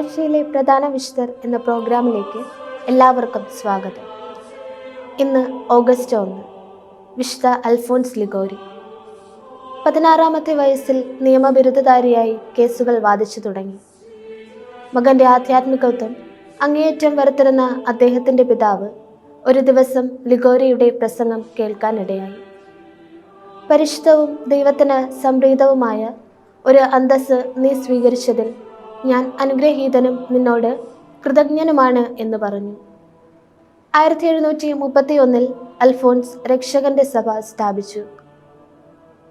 ആഴ്ചയിലെ പ്രധാന വിശുദ്ധർ എന്ന പ്രോഗ്രാമിലേക്ക് എല്ലാവർക്കും സ്വാഗതം. ഇന്ന് ഓഗസ്റ്റ് ഒന്ന് വിശുദ്ധ അൽഫോൺസ് ലിഗോരി. പതിനാറാമത്തെ വയസ്സിൽ നിയമബിരുദധാരിയായി കേസുകൾ വാദിച്ചു തുടങ്ങി. മകന്റെ ആധ്യാത്മികത്വം അങ്ങേയറ്റം വരുത്തിരുന്ന അദ്ദേഹത്തിന്റെ പിതാവ് ഒരു ദിവസം ലിഗോരിയുടെ പ്രസംഗം കേൾക്കാനിടയായി. പരിശുദ്ധവും ദൈവത്തിന് സംപ്രീതവുമായ ഒരു അന്തസ് നീ സ്വീകരിച്ചതിൽ ഞാൻ അനുഗ്രഹീതനും നിന്നോട് കൃതജ്ഞനുമാണ് എന്ന് പറഞ്ഞു. ആയിരത്തി എഴുന്നൂറ്റി മുപ്പത്തി ഒന്നിൽ അൽഫോൺസ് രക്ഷകന്റെ സഭ സ്ഥാപിച്ചു.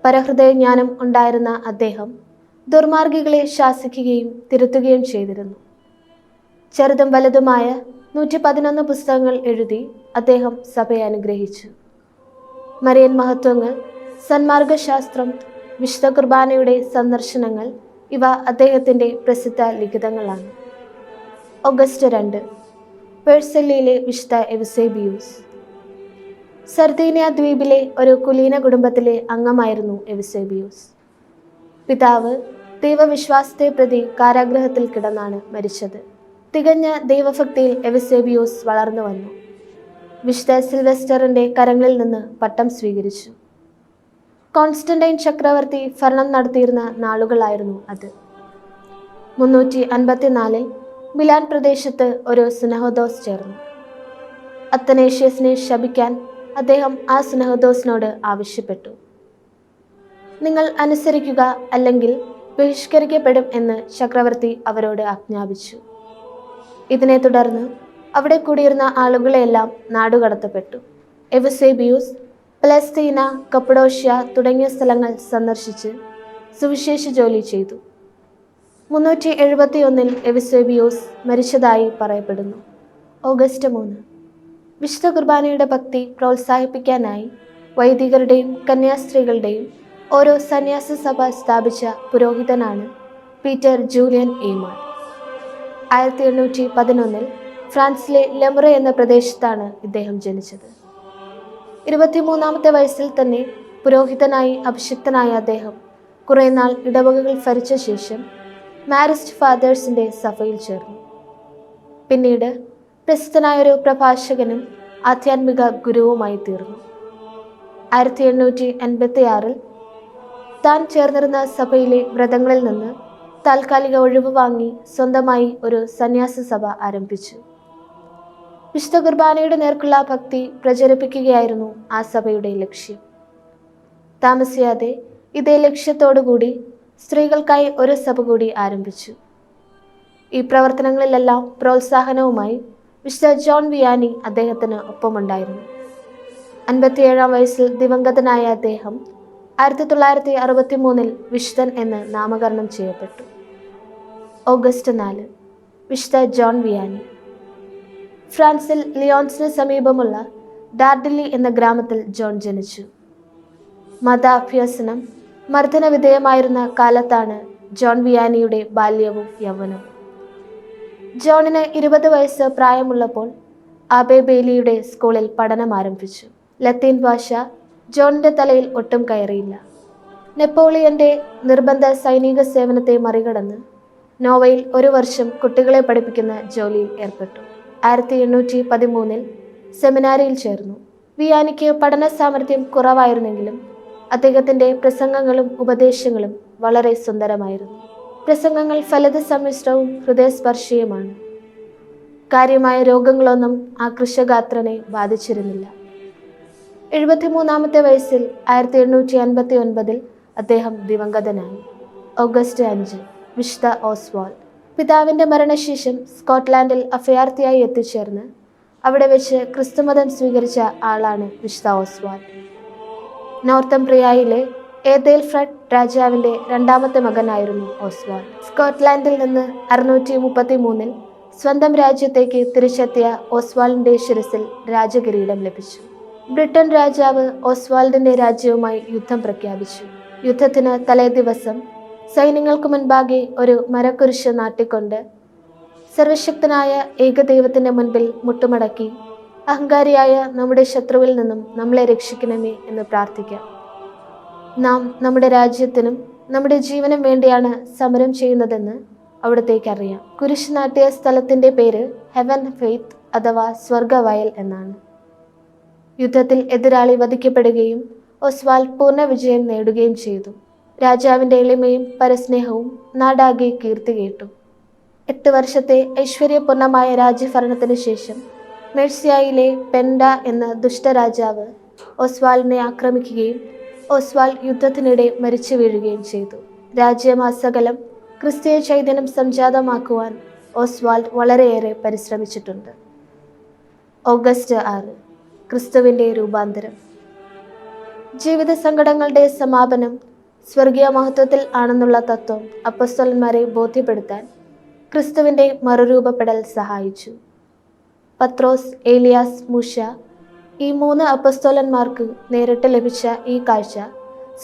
പരഹൃദയ ജ്ഞാനം ഉണ്ടായിരുന്ന അദ്ദേഹം ദുർമാർഗികളെ ശാസിക്കുകയും തിരുത്തുകയും ചെയ്തിരുന്നു. ചെറുതും വലുതുമായ നൂറ്റി പതിനൊന്ന് പുസ്തകങ്ങൾ എഴുതി അദ്ദേഹം സഭയെ അനുഗ്രഹിച്ചു. മരിയൻ മഹത്വങ്ങൾ സന്മാർഗശാസ്ത്രം വിശുദ്ധ കുർബാനയുടെ സന്ദർശനങ്ങൾ ഇവ അദ്ദേഹത്തിന്റെ പ്രസിദ്ധ ലിഖിതങ്ങളാണ്. ഓഗസ്റ്റ് രണ്ട് പേഴ്സലിയിലെ വിശുദ്ധ എവിസേബിയൂസ്. സർദീനിയ ദ്വീപിലെ ഒരു കുലീന കുടുംബത്തിലെ അംഗമായിരുന്നു എവിസേബിയൂസ്. പിതാവ് ദൈവവിശ്വാസത്തെ പ്രതി കാരാഗ്രഹത്തിൽ കിടന്നാണ് മരിച്ചത്. തികഞ്ഞ ദൈവഭക്തിയിൽ എവിസേബിയൂസ് വളർന്നു വന്നു വിശുദ്ധ സിൽവെസ്റ്ററിന്റെ കരങ്ങളിൽ നിന്ന് പട്ടം സ്വീകരിച്ചു. കോൺസ്റ്റന്റൈൻ ചക്രവർത്തി ഭരണം നടത്തിയിരുന്ന നാളുകളായിരുന്നു അത്. മുന്നൂറ്റി അൻപത്തിനാലിൽ മിലാൻ പ്രദേശത്ത് ഒരു സുനഹദോസ് ചേർന്നു. അത്തനേഷ്യസിനെ ശപിക്കാൻ അദ്ദേഹം ആ സുനഹദോസിനോട് ആവശ്യപ്പെട്ടു. നിങ്ങൾ അനുസരിക്കുക അല്ലെങ്കിൽ ബഹിഷ്കരിക്കപ്പെടും എന്ന് ചക്രവർത്തി അവരോട് ആജ്ഞാപിച്ചു. ഇതിനെ തുടർന്ന് അവിടെ കൂടിയിരുന്ന ആളുകളെല്ലാം നാടുകടത്തപ്പെട്ടു. എവസേബിയൂസ് പലസ്തീന കപ്പഡോഷ്യ തുടങ്ങിയ സ്ഥലങ്ങൾ സന്ദർശിച്ച് സുവിശേഷ ജോലി ചെയ്തു. മുന്നൂറ്റി എഴുപത്തി ഒന്നിൽ എവിസേബിയോസ് മരിച്ചതായി പറയപ്പെടുന്നു. ഓഗസ്റ്റ് മൂന്ന്. വിശുദ്ധ കുർബാനയുടെ ഭക്തി പ്രോത്സാഹിപ്പിക്കാനായി വൈദികരുടെയും കന്യാസ്ത്രീകളുടെയും ഓരോ സന്യാസ സഭ സ്ഥാപിച്ച പുരോഹിതനാണ് പീറ്റർ ജൂലിയൻ എയ്മാൻ. ആയിരത്തി എണ്ണൂറ്റി പതിനൊന്നിൽ ഫ്രാൻസിലെ ലെമുറ എന്ന പ്രദേശത്താണ് ഇദ്ദേഹം ജനിച്ചത്. ഇരുപത്തിമൂന്നാമത്തെ വയസ്സിൽ തന്നെ പുരോഹിതനായി അഭിഷിക്തനായ അദ്ദേഹം കുറേ നാൾ ഇടവകകൾ ഭരിച്ച ശേഷം മാരിസ്റ്റ് ഫാദേഴ്സിന്റെ സഭയിൽ ചേർന്നു. പിന്നീട് പ്രസിദ്ധനായൊരു പ്രഭാഷകനും ആധ്യാത്മിക ഗുരുവുമായി തീർന്നു. ആയിരത്തി എണ്ണൂറ്റി എൺപത്തി ആറിൽ താൻ ചേർന്നിരുന്ന സഭയിലെ വ്രതങ്ങളിൽ നിന്ന് താൽക്കാലിക ഒഴിവ് വാങ്ങി സ്വന്തമായി ഒരു സന്യാസ സഭ ആരംഭിച്ചു. വിശുദ്ധ കുർബാനയുടെ നേർക്കുള്ള ഭക്തി പ്രചരിപ്പിക്കുകയായിരുന്നു ആ സഭയുടെ ലക്ഷ്യം. താമസിയാതെ ഇതേ ലക്ഷ്യത്തോടുകൂടി സ്ത്രീകൾക്കായി ഒരു സഭ കൂടി ആരംഭിച്ചു. ഈ പ്രവർത്തനങ്ങളിലെല്ലാം പ്രോത്സാഹനവുമായി വിശുദ്ധ ജോൺ വിയാനി അദ്ദേഹത്തിന് ഒപ്പമുണ്ടായിരുന്നു. അൻപത്തിയേഴാം വയസ്സിൽ ദിവംഗതനായ അദ്ദേഹം ആയിരത്തി തൊള്ളായിരത്തി അറുപത്തി മൂന്നിൽ വിശുദ്ധൻ എന്ന് നാമകരണം ചെയ്യപ്പെട്ടു. ഓഗസ്റ്റ് നാല് വിശുദ്ധ ജോൺ വിയാനി. ഫ്രാൻസിൽ ലിയോൺസിന് സമീപമുള്ള ഡാർഡിലി എന്ന ഗ്രാമത്തിൽ ജോൺ ജനിച്ചു. മതാഭ്യസനം മർദ്ദന വിധേയമായിരുന്ന കാലത്താണ് ജോൺ വിയാനിയുടെ ബാല്യവും യൗവനവും. ജോണിന് ഇരുപത് വയസ്സ് പ്രായമുള്ളപ്പോൾ ആബെ ബേലിയുടെ സ്കൂളിൽ പഠനം ആരംഭിച്ചു. ലത്തീൻ ഭാഷ ജോണിന്റെ തലയിൽ ഒട്ടും കയറിയില്ല. നെപ്പോളിയന്റെ നിർബന്ധ സൈനിക സേവനത്തെ മറികടന്ന് നോവയിൽ ഒരു വർഷം കുട്ടികളെ പഠിപ്പിക്കുന്ന ജോലിയിൽ ഏർപ്പെട്ടു. ആയിരത്തി എണ്ണൂറ്റി പതിമൂന്നിൽ സെമിനാരിയിൽ ചേർന്നു. വിയാനിക്ക് പഠന സാമർഥ്യം കുറവായിരുന്നെങ്കിലും അദ്ദേഹത്തിന്റെ പ്രസംഗങ്ങളും ഉപദേശങ്ങളും വളരെ സുന്ദരമായിരുന്നു. പ്രസംഗങ്ങൾ ഫലത സമ്മിശ്രവും ഹൃദയസ്പർശിയുമാണ്. കാര്യമായ രോഗങ്ങളൊന്നും ആ കൃഷഗാത്രനെ ബാധിച്ചിരുന്നില്ല. എഴുപത്തിമൂന്നാമത്തെ വയസ്സിൽ ആയിരത്തി എണ്ണൂറ്റി അൻപത്തി ഒൻപതിൽ അദ്ദേഹം ദിവംഗതനായി. ഓഗസ്റ്റ് അഞ്ച് വിഷ്ത ഓസ്വാൾ. പിതാവിന്റെ മരണശേഷം സ്കോട്ട്ലാൻഡിൽ അഭയാർത്ഥിയായി എത്തിച്ചേർന്ന് അവിടെ വെച്ച് ക്രിസ്തുമതം സ്വീകരിച്ച ആളാണ് വിശുദ്ധ ഓസ്വാൾ നോർത്തം പ്രിയായിലെ ഏതേൽ ഫ്രഡ് രാജാവിന്റെ രണ്ടാമത്തെ മകനായിരുന്നു ഓസ്വാൾ സ്കോട്ട്ലാൻഡിൽ നിന്ന് അറുന്നൂറ്റി മുപ്പത്തി മൂന്നിൽ സ്വന്തം രാജ്യത്തേക്ക് തിരിച്ചെത്തിയ ഓസ്വാളിന്റെ ശിരസിൽ രാജകിരീടം ലഭിച്ചു. ബ്രിട്ടൻ രാജാവ് ഓസ്വാൾഡിന്റെ രാജ്യവുമായി യുദ്ധം പ്രഖ്യാപിച്ചു. യുദ്ധത്തിന് തലേ ദിവസം സൈന്യങ്ങൾക്ക് മുൻപാകെ ഒരു മരക്കുരിശ് നാട്ടിക്കൊണ്ട് സർവശക്തനായ ഏകദൈവത്തിന്റെ മുൻപിൽ മുട്ടുമടക്കി അഹങ്കാരിയായ നമ്മുടെ ശത്രുവിൽ നിന്നും നമ്മളെ രക്ഷിക്കണമേ എന്ന് പ്രാർത്ഥിക്കാം. നാം നമ്മുടെ രാജ്യത്തിനും നമ്മുടെ ജീവനും വേണ്ടിയാണ് സമരം ചെയ്യുന്നതെന്ന് അവിടത്തേക്ക് അറിയാം. കുരിശ് നാട്ടിയ സ്ഥലത്തിന്റെ പേര് ഹെവൻ ഫെയ്ത്ത് അഥവാ സ്വർഗവയൽ എന്നാണ്. യുദ്ധത്തിൽ എതിരാളി വധിക്കപ്പെടുകയും ഒസ്വാൽ പൂർണ വിജയം നേടുകയും ചെയ്തു. രാജാവിന്റെ എളിമയും പരസ്നേഹവും നാടാകെ കീർത്തി കേട്ടു. എട്ട് വർഷത്തെ ഐശ്വര്യപൂർണമായ രാജ്യഭരണത്തിന് ശേഷം മെഴ്സിയായിലെ പെൻഡ എന്ന ദുഷ്ടരാജാവ് ഒസ്വാളിനെ ആക്രമിക്കുകയും ഒസ്വാൾ യുദ്ധത്തിനിടെ മരിച്ചു വീഴുകയും ചെയ്തു. രാജ്യമാസകലം ക്രിസ്തീയ ചൈതന്യം സംജാതമാക്കുവാൻ ഓസ്വാൾഡ് വളരെയേറെ പരിശ്രമിച്ചിട്ടുണ്ട്. ഓഗസ്റ്റ് ആറ് ക്രിസ്തുവിന്റെ രൂപാന്തരം. ജീവിത സങ്കടങ്ങളുടെ സമാപനം സ്വർഗീയ മഹത്വത്തിൽ ആണെന്നുള്ള തത്വം അപ്പസ്തോലന്മാരെ ബോധ്യപ്പെടുത്താൻ ക്രിസ്തുവിന്റെ മറുരൂപപ്പെടൽ സഹായിച്ചു. പത്രോസ് ഏലിയാസ് മുഷ ഈ മൂന്ന് അപ്പസ്തോലന്മാർക്ക് നേരിട്ട് ലഭിച്ച ഈ കാഴ്ച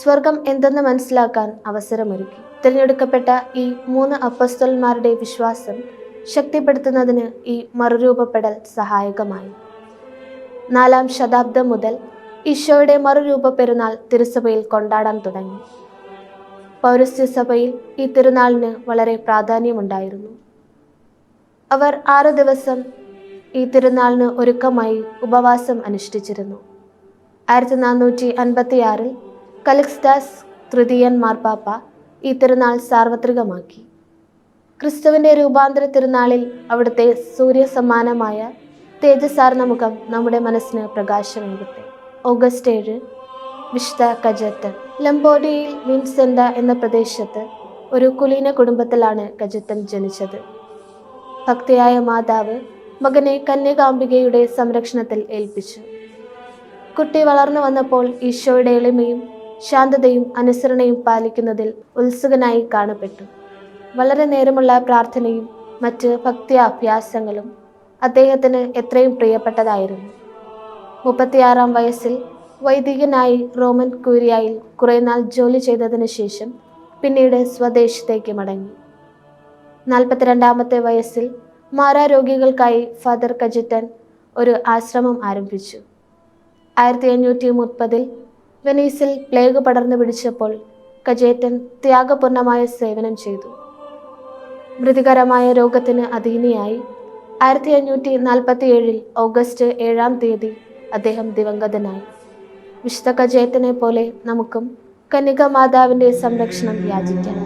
സ്വർഗം എന്തെന്ന് മനസ്സിലാക്കാൻ അവസരമൊരുക്കി. തിരഞ്ഞെടുക്കപ്പെട്ട ഈ മൂന്ന് അപ്പസ്തോലന്മാരുടെ വിശ്വാസം ശക്തിപ്പെടുത്തുന്നതിന് ഈ മറുരൂപപ്പെടൽ സഹായകമായി. നാലാം ശതാബ്ദം മുതൽ ഈശോയുടെ മറുരൂപ പെരുന്നാൾ തിരുസഭയിൽ കൊണ്ടാടാൻ തുടങ്ങി. പൗരസ്ത്യ സഭയിൽ ഈ തിരുനാളിന് വളരെ പ്രാധാന്യമുണ്ടായിരുന്നു. അവർ ആറ് ദിവസം ഈ തിരുനാളിന് ഒരുക്കമായി ഉപവാസം അനുഷ്ഠിച്ചിരുന്നു. ആയിരത്തി നാനൂറ്റി അൻപത്തി ആറിൽ കലിക്സ്ഡാസ് തൃതീയൻ മാർപ്പാപ്പ ഈ തിരുനാൾ സാർവത്രികമാക്കി. ക്രിസ്തുവിന്റെ രൂപാന്തര തിരുനാളിൽ അവിടുത്തെ സൂര്യസമാനമായ തേജസാർന്ന മുഖം നമ്മുടെ മനസ്സിന് പ്രകാശമേകട്ടെ. ഓഗസ്റ്റ് ഏഴ് വിശുദ്ധ കജറ്റൻ ലംബോഡിയയിൽ വിൻസെന്റ എന്ന പ്രദേശത്ത് ഒരു കുലീന കുടുംബത്തിലാണ് കജത്തൻ ജനിച്ചത്. ഭക്തിയായ മാതാവ് മകനെ കന്യകാംബികയുടെ സംരക്ഷണത്തിൽ ഏൽപ്പിച്ചു. കുട്ടി വളർന്നു വന്നപ്പോൾ ഈശോയുടെ എളിമയും ശാന്തതയും അനുസരണയും പാലിക്കുന്നതിൽ ഉത്സുകനായി കാണപ്പെട്ടു. വളരെ നേരമുള്ള പ്രാർത്ഥനയും മറ്റ് ഭക്തി അഭ്യാസങ്ങളും അദ്ദേഹത്തിന് എത്രയും പ്രിയപ്പെട്ടതായിരുന്നു. മുപ്പത്തിയാറാം വയസ്സിൽ വൈദികനായി റോമൻ കൂരിയായിൽ കുറേ നാൾ ജോലി ചെയ്തതിനു ശേഷം പിന്നീട് സ്വദേശത്തേക്ക് മടങ്ങി. നാൽപ്പത്തിരണ്ടാമത്തെ വയസ്സിൽ മാരാരോഗികൾക്കായി ഫാദർ കജിറ്റൻ ഒരു ആശ്രമം ആരംഭിച്ചു. ആയിരത്തി അഞ്ഞൂറ്റി മുപ്പതിൽ വെനീസിൽ പ്ലേഗ് പടർന്നു പിടിച്ചപ്പോൾ കജേറ്റൻ ത്യാഗപൂർണമായ സേവനം ചെയ്തു. മൃതികരമായ രോഗത്തിന് അധീനിയായി ആയിരത്തി അഞ്ഞൂറ്റി നാൽപ്പത്തി ഏഴിൽ ഓഗസ്റ്റ് ഏഴാം തീയതി അദ്ദേഹം ദിവംഗതനായി. വിശുദ്ധ കജയത്തിനെ പോലെ നമുക്കും കന്യക മാതാവിന്റെ സംരക്ഷണം യാചിക്കാം